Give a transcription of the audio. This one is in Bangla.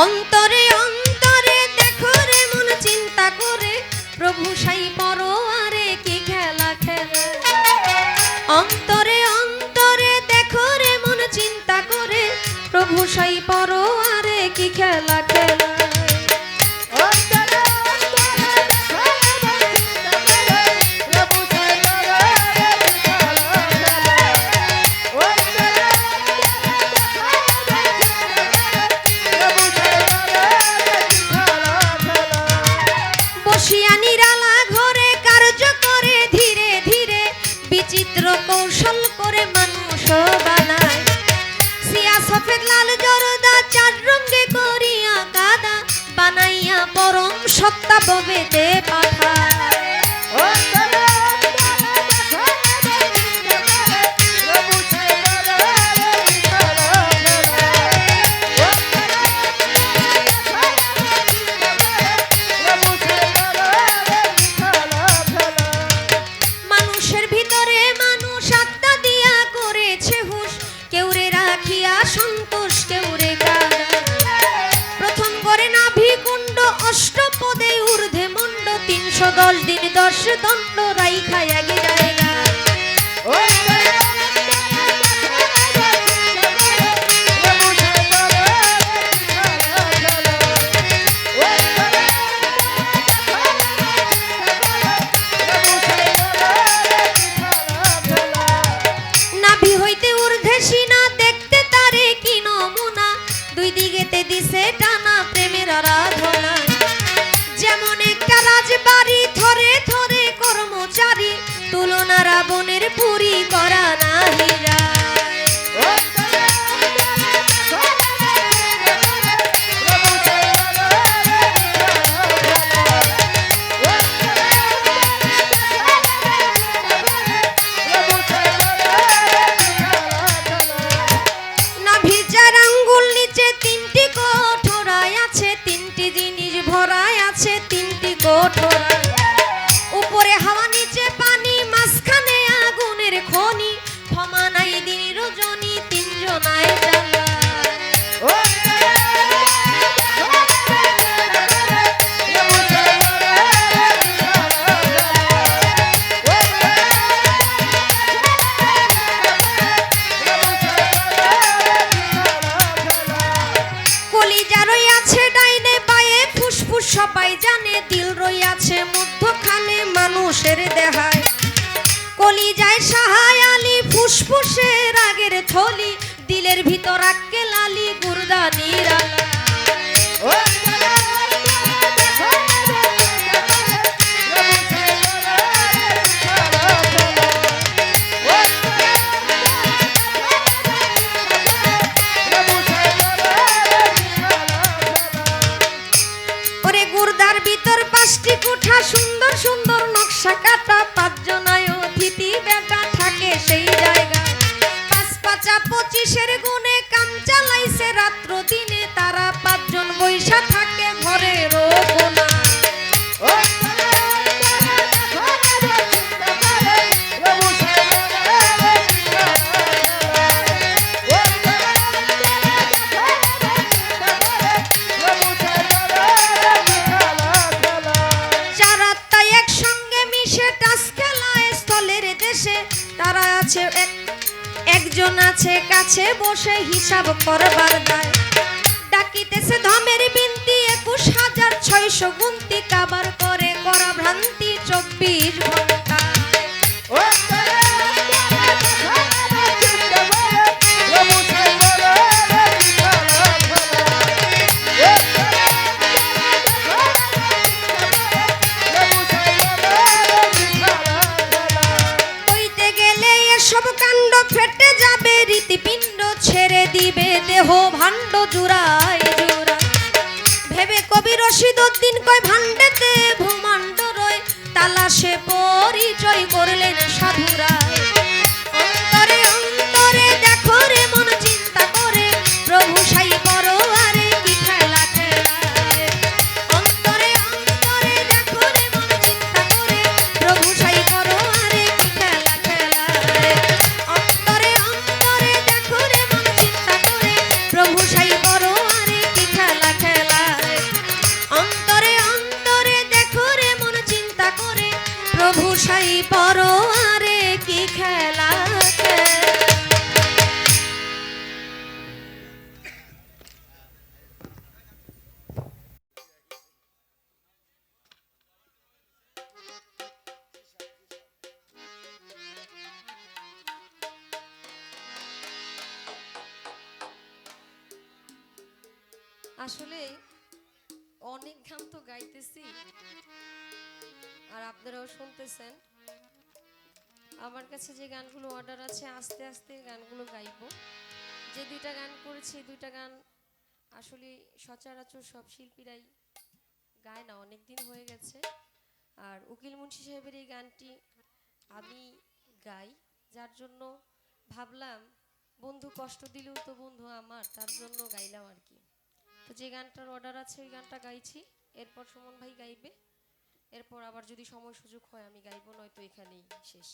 অন্তরে অন্তরে দেখো রে মন চিন্তা করে। প্রভু সাই পরোয়ারে কি খেলা খেলা? অন্তরে tá bom vender নাভি হইতে ঊর্ধ্বে তুলনা রাবণের পুরী করা নাহি। ভিতর পঁচিশের গুণে কাম চালাইছে রাত্র দিনে তারা পাঁচজন বৈশা থাকে ঘরের কোনা তারা আছে একজন আছে কাছে, বসে হিসাব করবার দায়। ডাকিতেছে ধমের বিনতি, একুশ হাজার ছয়শো গুন্তি কাবার করে, করা ভ্রান্তি চব্বিশ ঘণ্টা সব কাণ্ড ফেটে দিবে দেহ ভাণ্ড জুড়ায় জুড়ায় ভেবে কবি রশিদ উদ্দিন কয়, ভাণ্ডেতে ভূমাণ্ড রয়, তালাশে পরিচয় করলেন সাধুরা। অন্তরে অন্তরে আসলে অনেক গান তো গাইতেছি। আর আপনারাও শুনতেছেন। আমার কাছে যে গানগুলো অর্ডার আছে, আস্তে আস্তে গানগুলো গাইবো। যে দুইটা গান করেছি দুইটা গান আসলে সচরাচর সব শিল্পীরাই গায় না অনেক দিন হয়ে গেছে। আর উকিল মুন্সি সাহেবের এই গানটি আমি গাই, যার জন্য ভাবলাম, বন্ধু কষ্ট দিলেও তো বন্ধু আমার, তার জন্য গাইলাম আর কি। তো যে গানটার অর্ডার আছে, ওই গানটা গাইছি। এরপর সুমন ভাই গাইবে। এরপর আবার যদি সময় সুযোগ হয়, আমি গাইবো, নয়তো এখানেই শেষ।